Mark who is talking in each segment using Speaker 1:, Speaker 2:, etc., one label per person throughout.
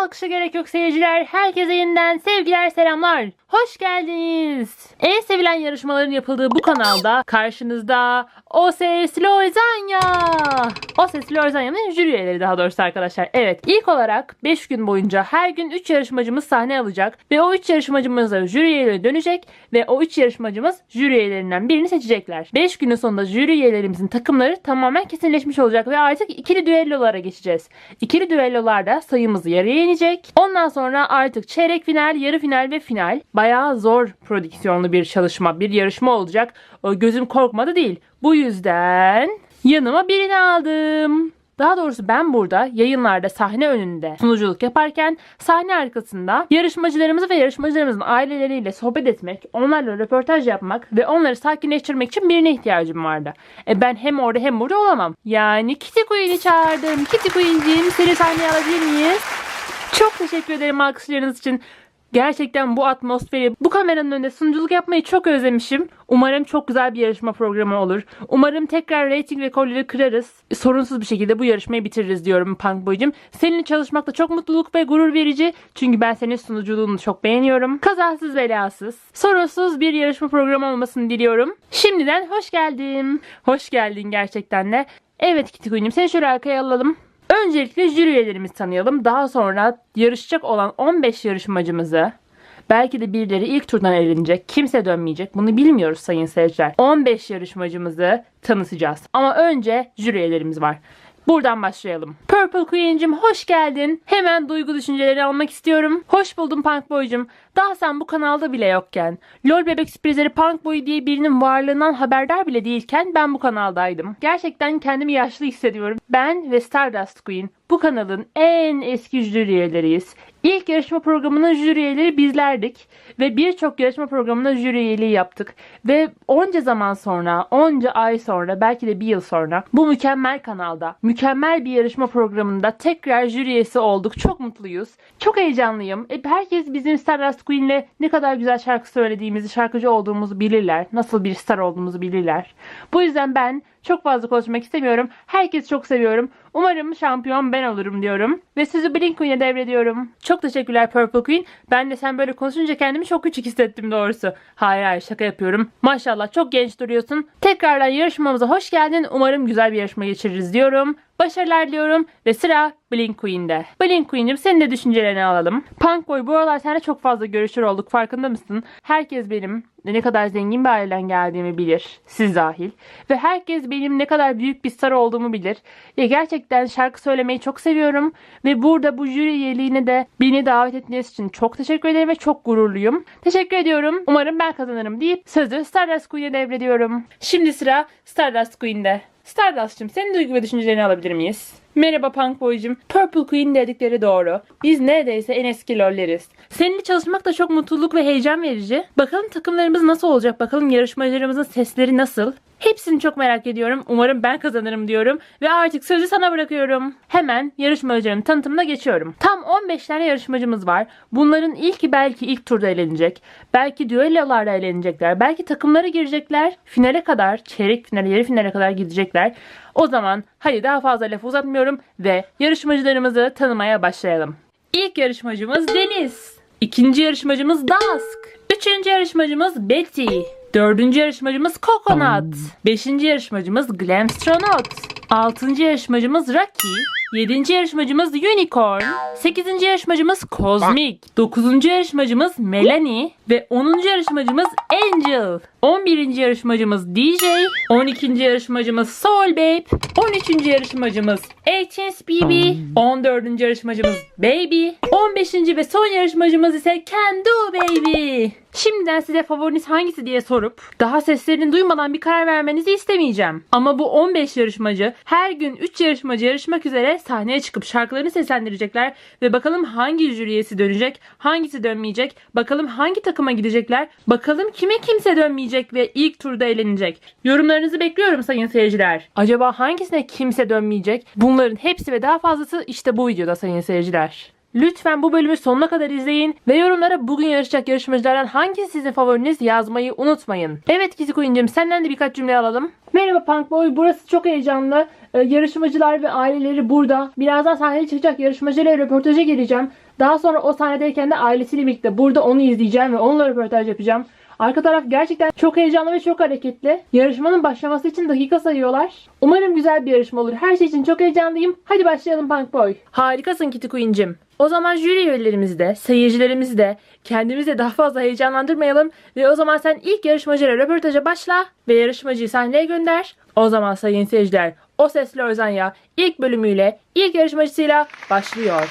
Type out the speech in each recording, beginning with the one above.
Speaker 1: Alkışa gerek yok seyirciler. Herkese yeniden sevgiler selamlar. Hoş geldiniz. En sevilen yarışmaların yapıldığı bu kanalda karşınızda O Ses Lozanya. O Ses Lozanya'nın jüri üyeleri daha doğrusu arkadaşlar. Evet ilk olarak 5 gün boyunca her gün 3 yarışmacımız sahne alacak. Ve o 3 yarışmacımız da jüri üyeleri dönecek. Ve o 3 yarışmacımız jüri üyelerinden birini seçecekler. 5 günün sonunda jüri üyelerimizin takımları tamamen kesinleşmiş olacak. Ve artık ikili düellolara geçeceğiz. İkili düellolarda sayımız yarıya inecek. Ondan sonra artık çeyrek final, yarı final ve final. Bayağı zor prodüksiyonlu bir çalışma, bir yarışma olacak. Gözüm korkmadı değil. Bu yüzden yanıma birini aldım. Daha doğrusu ben burada yayınlarda sahne önünde sunuculuk yaparken sahne arkasında yarışmacılarımızı ve yarışmacılarımızın aileleriyle sohbet etmek, onlarla röportaj yapmak ve onları sakinleştirmek için birine ihtiyacım vardı. E ben hem orada hem burada olamam. Yani Kitty Queen'i çağırdım. Kitty Queen'ciğim seni sahneye alabilir miyiz? Çok teşekkür ederim alkışlarınız için. Gerçekten bu atmosferi, bu kameranın önünde sunuculuk yapmayı çok özlemişim. Umarım çok güzel bir yarışma programı olur. Umarım tekrar rating rekorları kırarız. Sorunsuz bir şekilde bu yarışmayı bitiririz diyorum Punk Boy'cum. Seninle çalışmak da çok mutluluk ve gurur verici. Çünkü ben senin sunuculuğunu çok beğeniyorum. Kazasız belasız, sorunsuz bir yarışma programı olmasını diliyorum. Şimdiden hoş geldin. Hoş geldin gerçekten de. Evet Queen'im seni şöyle arkaya alalım. Öncelikle jüri üyelerimizi tanıyalım. Daha sonra yarışacak olan 15 yarışmacımızı belki de birileri ilk turdan elenecek. Kimse dönmeyecek. Bunu bilmiyoruz sayın seyirciler. 15 yarışmacımızı tanıtacağız. Ama önce jüri üyelerimiz var. Buradan başlayalım. Purple Queen'cim hoş geldin. Hemen duygu düşünceleri almak istiyorum. Hoş buldum Punk Boy'cum. Daha sen bu kanalda bile yokken, LOL Bebek Sürprizleri Punk Boy diye birinin varlığından haberdar bile değilken ben bu kanaldaydım. Gerçekten kendimi yaşlı hissediyorum. Ben ve Stardust Queen bu kanalın en eski jüri üyeleriyiz. İlk yarışma programının jüri üyeleri bizlerdik ve birçok yarışma programında jüri üyeliği yaptık. Ve onca zaman sonra, onca ay sonra, belki de bir yıl sonra bu mükemmel kanalda, mükemmel bir yarışma programında tekrar jüri üyesi olduk. Çok mutluyuz. Çok heyecanlıyım. E, herkes bizim Stardust Queen'le ne kadar güzel şarkı söylediğimizi, şarkıcı olduğumuzu bilirler. Nasıl bir star olduğumuzu bilirler. Bu yüzden ben çok fazla konuşmak istemiyorum. Herkesi çok seviyorum. Umarım şampiyon ben olurum diyorum. Ve sözü Blink Queen'e devrediyorum. Çok teşekkürler Purple Queen. Ben de sen böyle konuşunca kendimi çok küçük hissettim doğrusu. Hayır hayır şaka yapıyorum. Maşallah çok genç duruyorsun. Tekrardan yarışmamıza hoş geldin. Umarım güzel bir yarışma geçiririz diyorum. Başarılar diliyorum ve sıra Blink Queen'de. Blink Queen'cim senin de düşüncelerini alalım. Punk Boy bu aralar seninle çok fazla görüşür olduk farkında mısın? Herkes benim ne kadar zengin bir aileden geldiğimi bilir. Siz dahil. Ve herkes benim ne kadar büyük bir star olduğumu bilir. Ya gerçekten şarkı söylemeyi çok seviyorum. Ve burada bu jüri üyeliğine de beni davet ettiğiniz için çok teşekkür ederim ve çok gururluyum. Teşekkür ediyorum. Umarım ben kazanırım deyip sözü Stardust Queen'e devrediyorum. Şimdi sıra Stardust Queen'de. Stardust'cığım senin duygu ve düşüncelerini alabilir miyiz? Merhaba Punk Boy'cum. Purple Queen dedikleri doğru. Biz neredeyse en eski lolleriz. Seninle çalışmak da çok mutluluk ve heyecan verici. Bakalım takımlarımız nasıl olacak? Bakalım yarışmacılarımızın sesleri nasıl? Hepsini çok merak ediyorum. Umarım ben kazanırım diyorum. Ve artık sözü sana bırakıyorum. Hemen yarışmacıların tanıtımına geçiyorum. Tam 15 tane yarışmacımız var. Bunların ilki belki ilk turda elenecek. Belki düellolarda elenecekler. Belki takımlara girecekler. Finale kadar, çeyrek finale, yarı finale kadar gidecekler. O zaman hadi daha fazla laf uzatmıyorum ve yarışmacılarımızı tanımaya başlayalım. İlk yarışmacımız Deniz. İkinci yarışmacımız Dusk. Üçüncü yarışmacımız Betty. Dördüncü yarışmacımız Coconut. Beşinci yarışmacımız Glamstronaut. Altıncı yarışmacımız Rocky. Yedinci yarışmacımız Unicorn. Sekizinci yarışmacımız Cosmic. Dokuzuncu yarışmacımız Melanie. Ve onuncu yarışmacımız Angel. On birinci yarışmacımız DJ. On ikinci yarışmacımız Soul Babe. On üçüncü yarışmacımız HS BB. On dördüncü yarışmacımız Baby. On beşinci ve son yarışmacımız ise Can Do Baby. Şimdiden size favoriniz hangisi diye sorup daha seslerini duymadan bir karar vermenizi istemeyeceğim. Ama bu 15 yarışmacı her gün 3 yarışmacı yarışmak üzere sahneye çıkıp şarkılarını seslendirecekler ve bakalım hangi jüriyesi dönecek, hangisi dönmeyecek, bakalım hangi takıma gidecekler, bakalım kime kimse dönmeyecek ve ilk turda eğlenecek. Yorumlarınızı bekliyorum sayın seyirciler. Acaba hangisine kimse dönmeyecek? Bunların hepsi ve daha fazlası işte bu videoda sayın seyirciler. Lütfen bu bölümü sonuna kadar izleyin ve yorumlara bugün yarışacak yarışmacılardan hangisi sizin favoriniz yazmayı unutmayın. Evet Kitty Queen'cim senden de birkaç cümle alalım. Merhaba Punk Boy burası çok heyecanlı. Ee, yarışmacılar ve aileleri burada. Birazdan sahneye çıkacak yarışmacıyla röportaja geleceğim. Daha sonra o sahnedeyken de ailesiyle birlikte burada onu izleyeceğim ve onunla röportaj yapacağım. Arka taraf gerçekten çok heyecanlı ve çok hareketli. Yarışmanın başlaması için dakika sayıyorlar. Umarım güzel bir yarışma olur. Her şey için çok heyecanlıyım. Hadi başlayalım Punk Boy. Harikasın Kitty Queen'cim. O zaman jüri üyelerimizi de, seyircilerimizi de, kendimizi de daha fazla heyecanlandırmayalım. Ve o zaman sen ilk yarışmacıyla röportaja başla ve yarışmacıyı sahneye gönder. O zaman sayın seyirciler, O Sesli Ozanya ilk bölümüyle, ilk yarışmacısıyla başlıyor.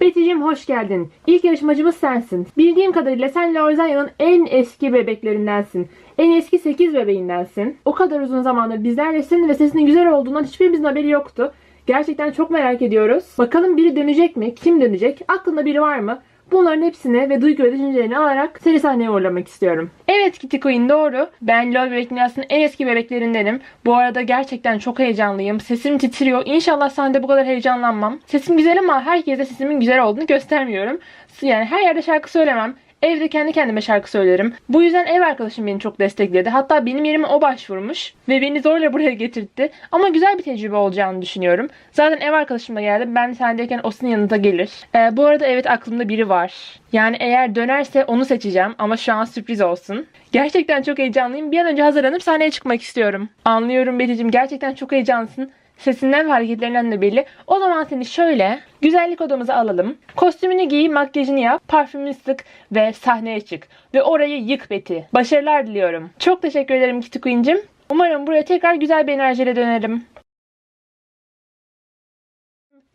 Speaker 1: Betty'cim hoş geldin. İlk yarışmacımız sensin. Bildiğim kadarıyla sen Lorzanya'nın en eski bebeklerindensin. En eski 8 bebeğindensin. O kadar uzun zamandır bizlerlesin ve sesinin güzel olduğundan hiçbirimizin haberi yoktu. Gerçekten çok merak ediyoruz. Bakalım biri dönecek mi? Kim dönecek? Aklında biri var mı? Bunların hepsini ve duygu ve alarak seni sahneye uğurlamak istiyorum. Evet Kitty Queen doğru. Ben LoL Bebek Dünyası'nın en eski bebeklerindenim. Bu arada gerçekten çok heyecanlıyım. Sesim titriyor. İnşallah sahnede bu kadar heyecanlanmam. Sesim güzel ama herkese sesimin güzel olduğunu göstermiyorum. Yani her yerde şarkı söylemem. Evde kendi kendime şarkı söylerim. Bu yüzden ev arkadaşım beni çok destekledi. Hatta benim yerime o başvurmuş ve beni zorla buraya getirtti. Ama güzel bir tecrübe olacağını düşünüyorum. Zaten ev arkadaşım da geldi. Ben sahnedeyken o sizin yanınıza gelir. Ee, bu arada evet aklımda biri var. Yani eğer dönerse onu seçeceğim ama şu an sürpriz olsun. Gerçekten çok heyecanlıyım. Bir an önce hazırlanıp sahneye çıkmak istiyorum. Anlıyorum Betty'cim gerçekten çok heyecanlısın. Sesinden ve hareketlerinden de belli. O zaman seni şöyle güzellik odamıza alalım. Kostümünü giy, makyajını yap, parfümünü sık ve sahneye çık. Ve orayı yık Betty. Başarılar diliyorum. Çok teşekkür ederim Kitty Queen'cim. Umarım buraya tekrar güzel bir enerjiyle dönerim.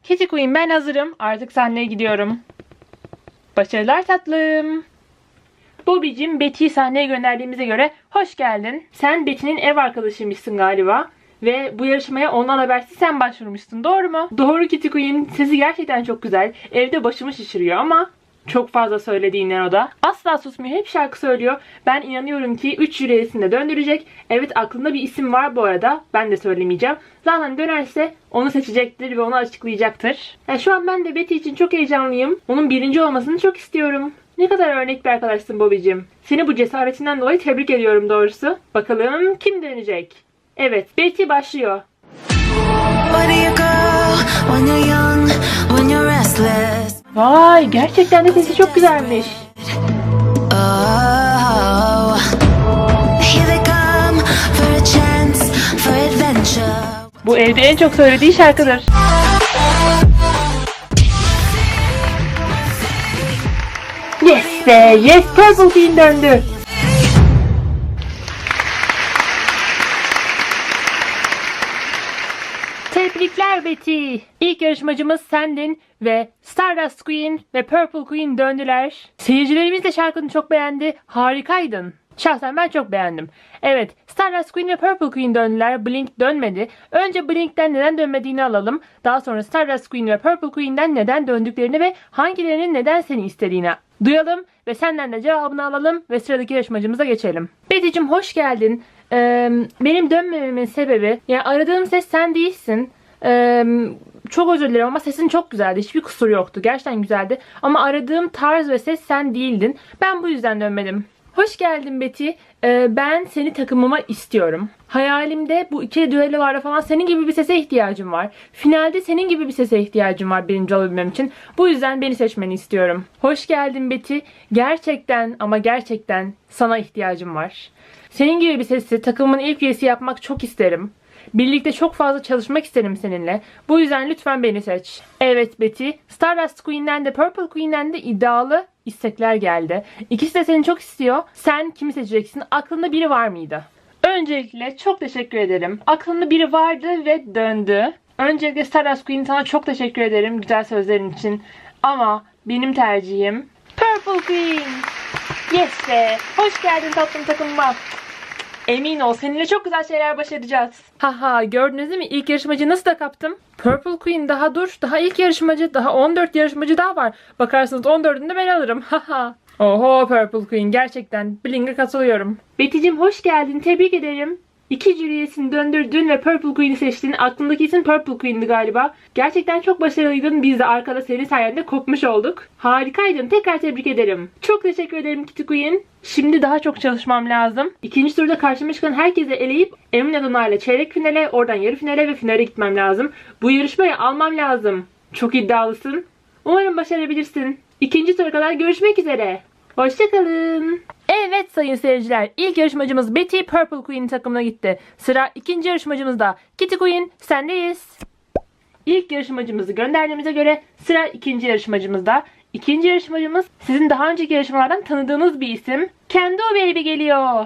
Speaker 1: Kitty Queen ben hazırım. Artık sahneye gidiyorum. Başarılar tatlım. Bobby'cim Betty'yi sahneye gönderdiğimize göre hoş geldin. Sen Betty'nin ev arkadaşıymışsın galiba. Ve bu yarışmaya ondan habersiz sen başvurmuşsun. Doğru mu? Doğru Kitty Queen. Sesi gerçekten çok güzel. Evde başımı şişiriyor ama çok fazla söylediğinden o da. Asla susmuyor. Hep şarkı söylüyor. Ben inanıyorum ki 3 jürisini de döndürecek. Evet aklında bir isim var bu arada. Ben de söylemeyeceğim. Zaten dönerse onu seçecektir ve onu açıklayacaktır. Yani şu an ben de Betty için çok heyecanlıyım. Onun birinci olmasını çok istiyorum. Ne kadar örnek bir arkadaşsın Bobby'cim. Seni bu cesaretinden dolayı tebrik ediyorum doğrusu. Bakalım kim dönecek? Evet, Betty başlıyor. Vay, gerçekten de sesi çok güzelmiş.
Speaker 2: Oh.
Speaker 1: Bu evde en çok söylediği şarkıdır. Yes be, yes Purple Queen döndü. Tebrikler Betty. İlk yarışmacımız sendin ve Stardust Queen ve Purple Queen döndüler. Seyircilerimiz de şarkını çok beğendi. Harikaydın. Şahsen ben çok beğendim. Evet, Stardust Queen ve Purple Queen döndüler. Blink dönmedi. Önce Blink'ten neden dönmediğini alalım. Daha sonra Stardust Queen ve Purple Queen'den neden döndüklerini ve hangilerinin neden seni istediğini duyalım ve senden de cevabını alalım ve sıradaki yarışmacımıza geçelim. Betty'cim hoş geldin. Ee, benim dönmememin sebebi, yani aradığım ses sen değilsin. Ee, çok özür dilerim ama sesin çok güzeldi. Hiçbir kusur yoktu. Gerçekten güzeldi. Ama aradığım tarz ve ses sen değildin. Ben bu yüzden dönmedim. Hoş geldin Betty. Ee, ben seni takımıma istiyorum. Hayalimde bu iki düellolarda falan senin gibi bir sese ihtiyacım var. Finalde senin gibi bir sese ihtiyacım var birinci olabilmem için. Bu yüzden beni seçmeni istiyorum. Hoş geldin Betty. Gerçekten ama gerçekten sana ihtiyacım var. Senin gibi bir sesi takımın ilk üyesi yapmak çok isterim. Birlikte çok fazla çalışmak isterim seninle. Bu yüzden lütfen beni seç. Evet Betty. Stardust Queen'den de Purple Queen'den de iddialı istekler geldi. İkisi de seni çok istiyor. Sen kimi seçeceksin? Aklında biri var mıydı? Öncelikle çok teşekkür ederim. Aklında biri vardı ve döndü. Öncelikle Stardust Queen sana çok teşekkür ederim güzel sözlerin için. Ama benim tercihim Purple Queen. Yes be. Hoş geldin tatlım takımıma. Emin ol seninle çok güzel şeyler başaracağız. Haha gördünüz değil mi? İlk yarışmacı nasıl da kaptım? Purple Queen daha dur. Daha ilk yarışmacı. Daha 14 yarışmacı daha var. Bakarsanız 14'ünü de ben alırım. Haha. Oho Purple Queen gerçekten. Bling'e katılıyorum. Betty'cim hoş geldin. Tebrik ederim. İki jüri üyesini döndürdün ve Purple Queen'i seçtin. Aklındaki isim Purple Queen'di galiba. Gerçekten çok başarılıydın. Biz de arkada senin sayende kopmuş olduk. Harikaydın. Tekrar tebrik ederim. Çok teşekkür ederim Kitty Queen. Şimdi daha çok çalışmam lazım. İkinci turda karşıma çıkan herkese eleyip emin adımlarla çeyrek finale, oradan yarı finale ve finale gitmem lazım. Bu yarışmayı almam lazım. Çok iddialısın. Umarım başarabilirsin. İkinci tura kadar görüşmek üzere. Hoşçakalın. Evet sayın seyirciler. ilk yarışmacımız Betty Purple Queen takımına gitti. Sıra ikinci yarışmacımızda. Kitty Queen sendeyiz. İlk yarışmacımızı gönderdiğimize göre sıra ikinci yarışmacımızda. İkinci yarışmacımız sizin daha önceki yarışmalardan tanıdığınız bir isim. Kendo Baby geliyor.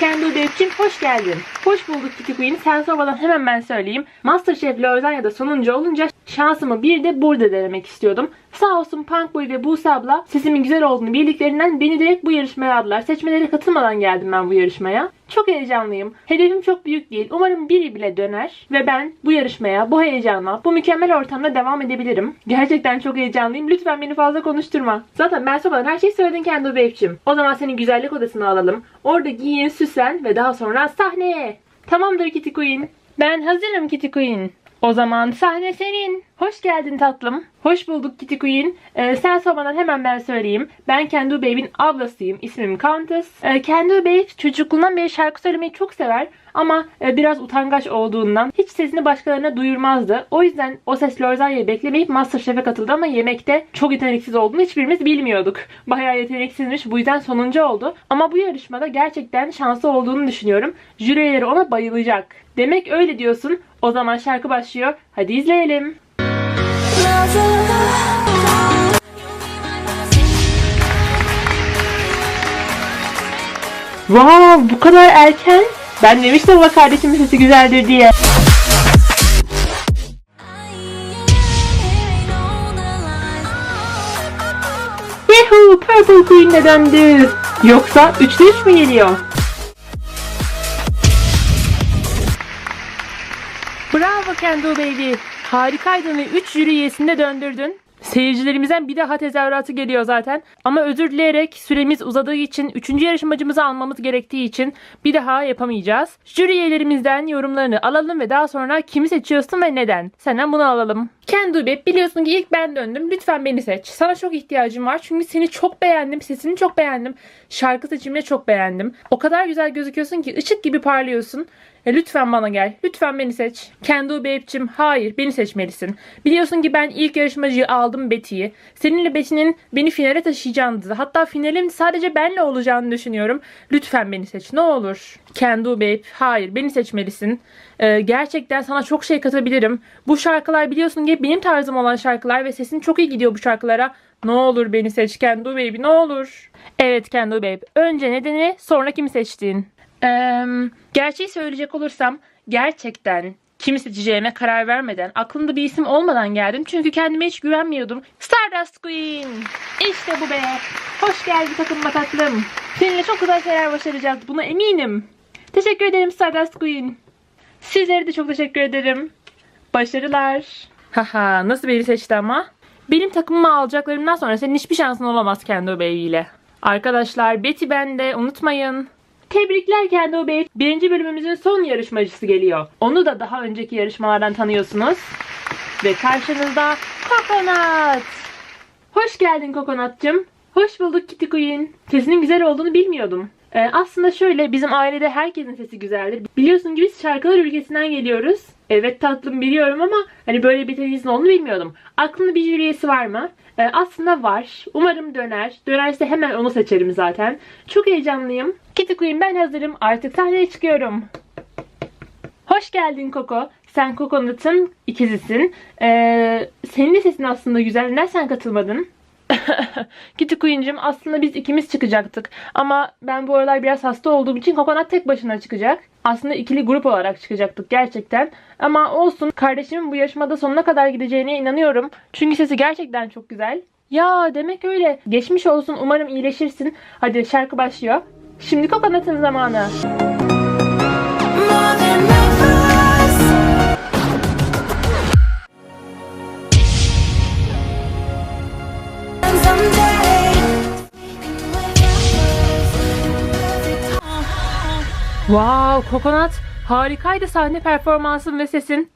Speaker 1: Kendo Baby'cim hoş geldin. Hoş bulduk Kitty Queen. Sen sormadan hemen ben söyleyeyim. Masterchef Lozanya'da sonuncu olunca şansımı bir de burada denemek istiyordum. Sağ olsun Punk Boy ve Buse abla sesimin güzel olduğunu bildiklerinden beni direkt bu yarışmaya aldılar. Seçmelere katılmadan geldim ben bu yarışmaya. Çok heyecanlıyım. Hedefim çok büyük değil. Umarım biri bile döner ve ben bu yarışmaya, bu heyecanla, bu mükemmel ortamda devam edebilirim. Gerçekten çok heyecanlıyım. Lütfen beni fazla konuşturma. Zaten ben sormadan her şeyi söyledin kendi Babe'cim. O zaman seni güzellik odasına alalım. Orada giyin, süslen ve daha sonra sahneye. Tamamdır Kitty Queen. Ben hazırım Kitty Queen. O zaman sahne senin. Hoş geldin tatlım. Hoş bulduk Kitty Queen. Ee, sen sormadan hemen ben söyleyeyim. Ben Kendu Babe'in ablasıyım. İsmim Countess. Ee, Kendu Babe çocukluğundan beri şarkı söylemeyi çok sever. Ama e, biraz utangaç olduğundan hiç sesini başkalarına duyurmazdı. O yüzden o ses Lorzanya'yı beklemeyip Masterchef'e katıldı ama yemekte çok yeteneksiz olduğunu hiçbirimiz bilmiyorduk. Bayağı yeteneksizmiş. Bu yüzden sonuncu oldu. Ama bu yarışmada gerçekten şanslı olduğunu düşünüyorum. Jürileri ona bayılacak. Demek öyle diyorsun. O zaman şarkı başlıyor. Hadi izleyelim. Wow bu kadar erken. Ben demiştim ama kardeşimin sesi güzeldir diye. Yahoo! Purple Queen de döndü. Yoksa 3'te 3 mü geliyor? Bravo Kendall Baby. Harikaydın ve 3 jüri üyesini de döndürdün. Seyircilerimizden bir daha tezahüratı geliyor zaten. Ama özür dileyerek süremiz uzadığı için 3. yarışmacımızı almamız gerektiği için bir daha yapamayacağız. Jüri üyelerimizden yorumlarını alalım ve daha sonra kimi seçiyorsun ve neden? Senden bunu alalım. Kendi Babe biliyorsun ki ilk ben döndüm. Lütfen beni seç. Sana çok ihtiyacım var. Çünkü seni çok beğendim. Sesini çok beğendim. Şarkı seçimini çok beğendim. O kadar güzel gözüküyorsun ki ışık gibi parlıyorsun. E, lütfen bana gel. Lütfen beni seç. Kendi Babe'cim hayır beni seçmelisin. Biliyorsun ki ben ilk yarışmacıyı aldım Betty'yi. Seninle Betty'nin beni finale taşıyacağını hatta finalin sadece benle olacağını düşünüyorum. Lütfen beni seç ne olur. Kendi Babe hayır beni seçmelisin. Ee, gerçekten sana çok şey katabilirim. Bu şarkılar biliyorsun ki benim tarzım olan şarkılar ve sesin çok iyi gidiyor bu şarkılara. Ne olur beni seç Kendu Baby ne olur. Evet Kendu Babe. Önce nedeni sonra kimi seçtiğin. Ee, gerçeği söyleyecek olursam gerçekten kimi seçeceğime karar vermeden aklımda bir isim olmadan geldim. Çünkü kendime hiç güvenmiyordum. Stardust Queen. İşte bu be. Hoş geldin takımma tatlım. Seninle çok güzel şeyler başaracağız. Buna eminim. Teşekkür ederim Stardust Queen. Sizlere de çok teşekkür ederim. Başarılar. Haha nasıl biri seçti ama? Benim takımımı alacaklarımdan sonra senin hiçbir şansın olamaz Kendo Bey ile. Arkadaşlar Betty bende unutmayın. Tebrikler Kendo Bey. Birinci bölümümüzün son yarışmacısı geliyor. Onu da daha önceki yarışmalardan tanıyorsunuz. Ve karşınızda Coconut. Hoş geldin Coconut'cım. Hoş bulduk Kitty Queen. Sesinin güzel olduğunu bilmiyordum. Ee, aslında şöyle bizim ailede herkesin sesi güzeldir. Biliyorsun ki biz şarkılar ülkesinden geliyoruz. Evet tatlım biliyorum ama hani böyle bir yeteneğinizin olduğunu bilmiyordum. Aklında bir jüri üyesi var mı? Ee, aslında var. Umarım döner. Dönerse hemen onu seçerim zaten. Çok heyecanlıyım. Kitty Queen ben hazırım. Artık sahneye çıkıyorum. Hoş geldin Coco. Sen Coconut'ın ikizisin. Ee, senin de sesin aslında güzel. Neden sen katılmadın? Kitty Queen'cim aslında biz ikimiz çıkacaktık. Ama ben bu aralar biraz hasta olduğum için Coconut tek başına çıkacak. Aslında ikili grup olarak çıkacaktık gerçekten. Ama olsun kardeşimin bu yarışmada sonuna kadar gideceğine inanıyorum. Çünkü sesi gerçekten çok güzel. Ya demek öyle. Geçmiş olsun umarım iyileşirsin. Hadi şarkı başlıyor. Şimdi Coconut'ın zamanı.
Speaker 2: More than
Speaker 1: Wow, Coconut harikaydı sahne performansın ve sesin.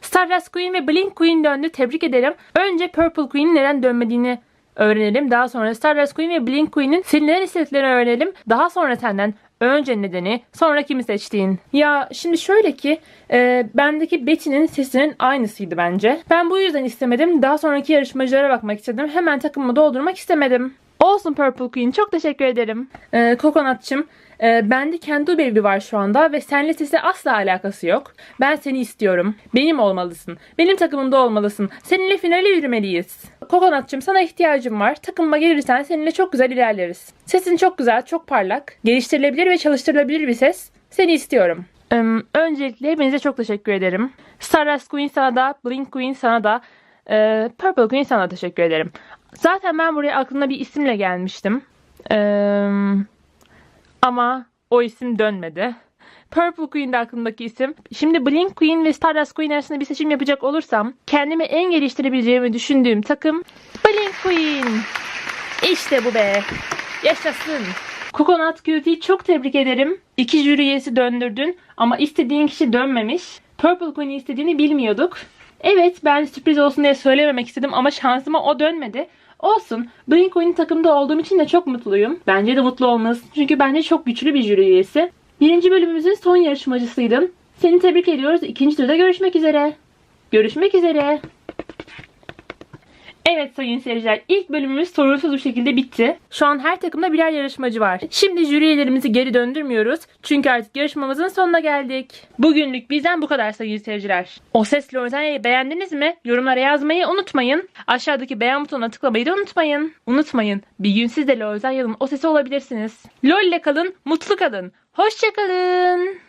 Speaker 1: Stardust Queen ve Blink Queen döndü. Tebrik ederim. Önce Purple Queen'in neden dönmediğini öğrenelim. Daha sonra Stardust Queen ve Blink Queen'in seni neden istediklerini öğrenelim. Daha sonra senden Önce nedeni, sonra kimi seçtiğin. Ya şimdi şöyle ki e, bendeki Betty'nin sesinin aynısıydı bence. Ben bu yüzden istemedim. Daha sonraki yarışmacılara bakmak istedim. Hemen takımımı doldurmak istemedim. Olsun Purple Queen. Çok teşekkür ederim. Ee, Kokonatçım, e, bende kendi Baby var şu anda ve seninle sesi asla alakası yok. Ben seni istiyorum. Benim olmalısın. Benim takımımda olmalısın. Seninle finale yürümeliyiz. Kokonatçım sana ihtiyacım var. Takımıma gelirsen seninle çok güzel ilerleriz. Sesin çok güzel, çok parlak. Geliştirilebilir ve çalıştırılabilir bir ses. Seni istiyorum. Ee, öncelikle hepinize çok teşekkür ederim. Stardust Queen sana da, Blink Queen sana da, e, Purple Queen sana da teşekkür ederim. Zaten ben buraya aklımda bir isimle gelmiştim. Ee, ama o isim dönmedi. Purple Queen de aklımdaki isim. Şimdi Blink Queen ve Stardust Queen arasında bir seçim yapacak olursam kendimi en geliştirebileceğimi düşündüğüm takım Blink Queen. İşte bu be. Yaşasın. Coconut Cutie çok tebrik ederim. İki jüri üyesi döndürdün ama istediğin kişi dönmemiş. Purple Queen'i istediğini bilmiyorduk. Evet ben sürpriz olsun diye söylememek istedim ama şansıma o dönmedi. Olsun. Blink Queen takımda olduğum için de çok mutluyum. Bence de mutlu olmalısın. Çünkü bence çok güçlü bir jüri üyesi. Birinci bölümümüzün son yarışmacısıydın. Seni tebrik ediyoruz. İkinci turda görüşmek üzere. Görüşmek üzere. Evet sayın seyirciler ilk bölümümüz sorunsuz bir şekilde bitti. Şu an her takımda birer yarışmacı var. Şimdi jüri üyelerimizi geri döndürmüyoruz. Çünkü artık yarışmamızın sonuna geldik. Bugünlük bizden bu kadar sayın seyirciler. O sesli Ozanya'yı beğendiniz mi? Yorumlara yazmayı unutmayın. Aşağıdaki beğen butonuna tıklamayı da unutmayın. Unutmayın bir gün siz de Lozanya'nın o sesi olabilirsiniz. LOL kalın, mutlu kalın. Hoşçakalın.